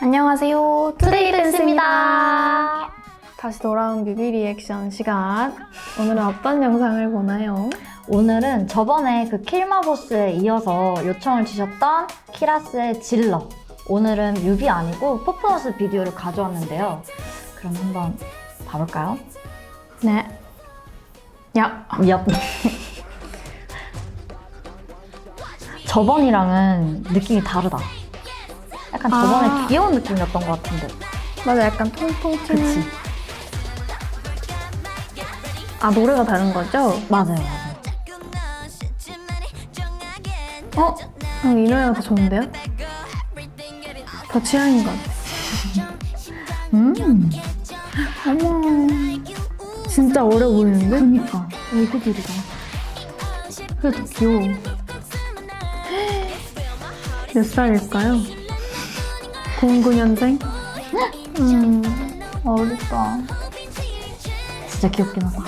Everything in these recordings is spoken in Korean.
안녕하세요. 투데이 댄스입니다. 다시 돌아온 뮤비 리액션 시간. 오늘은 어떤 영상을 보나요? 오늘은 저번에 그 킬마보스에 이어서 요청을 주셨던 키라스의 질러. 오늘은 뮤비 아니고 퍼포먼스 비디오를 가져왔는데요. 그럼 한번 봐볼까요? 네. 야, 얍. 저번이랑은 느낌이 다르다. 약간 저번에 아. 귀여운 느낌이었던 것 같은데. 맞아. 약간 통통 튀는. 그치? 아, 노래가 다른 거죠? 맞아요, 맞아요. 어? 음, 이 노래가 더 좋은데요? 더 취향인 것 같아. 음, 어머. 진짜 어려 보이는데? 그니까. 얼굴들이다. 그래도 귀여워. 몇 살일까요? 09년생? 음, 어렵다. 진짜 귀엽긴 하다.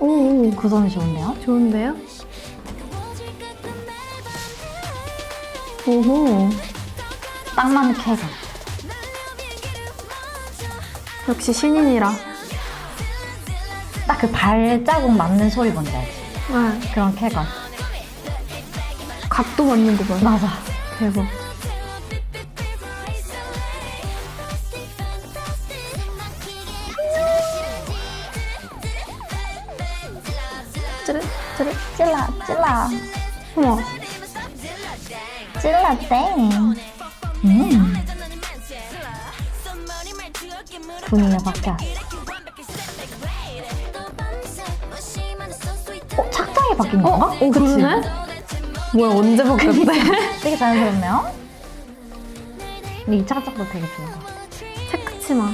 오, 구성이 좋은데요? 좋은데요? 오호, 딱 맞는 쾌감. 역시 신인이라. 딱 그 발자국 맞는 소리 뭔지 알지? 네, 그런 쾌감. 각도 맞는 거 봐. 맞아. 대박. 찌릿, 찌릿. 찔러, 찔러. 어머, 찔러 땡. 음. 분위기가 바뀌었어. 어, 착장이 바뀐 건가? 어, 그러네? 뭐야, 언제 바뀌었대? 되게 자연스럽네요. 근데 이 착장도 되게 좋은 것 같아. 체크치마.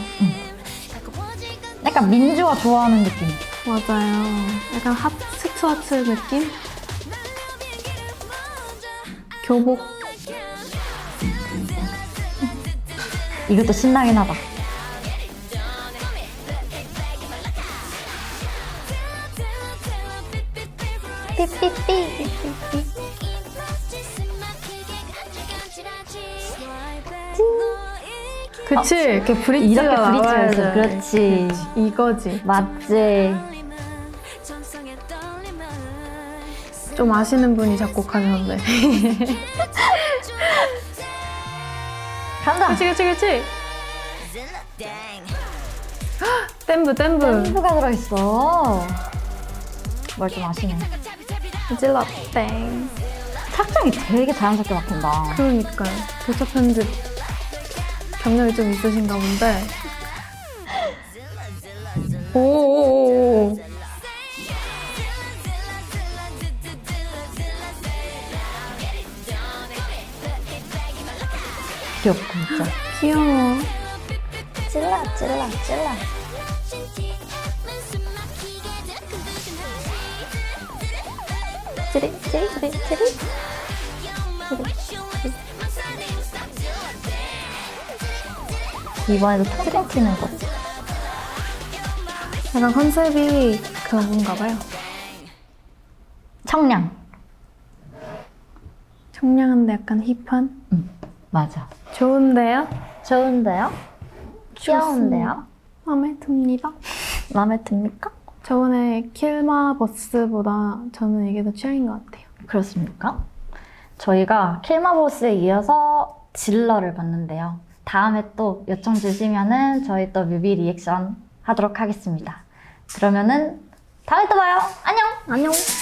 약간 민주가 좋아하는 느낌. 맞아요. 약간 핫, 스츠와츠 느낌? 교복. 이것도 신나긴 하다. 삐삐삐. 그치? 이렇게 브릿지가 이렇게 브릿지가 나와야 있어. 돼. 그렇지. 이거지. 맞지. 좀 아시는 분이 작곡하셨는데. 간다. 그치, 그치, 그치? 댐브, 댐브. 댄브가 들어있어. 뭘좀 아시네. 찔러, 땡. 착장이 되게 자연스럽게 바뀐다. 그러니까요. 교차 편집 경력이 좀 있으신가 본데. 오오오오. 귀엽고 진짜. 귀여워. 찔러 찔러 찔러. 찌릿 찌릿 찌릿 찌릿. 이번에도 통통 튀는 거. 약간 컨셉이 그런 건가 봐요. 청량. 청량한데 약간 힙한? 응, 맞아. 좋은데요? 좋은데요? 귀여운데요? 마음에 듭니다. 마음에 듭니까? 저번에 킬마 버스보다 저는 이게 더 취향인 것 같아요. 그렇습니까? 저희가 킬마보스에 이어서 질러를 봤는데요. 다음에 또 요청 주시면은 저희 또 뮤비 리액션 하도록 하겠습니다. 그러면은 다음에 또 봐요. 안녕! 안녕!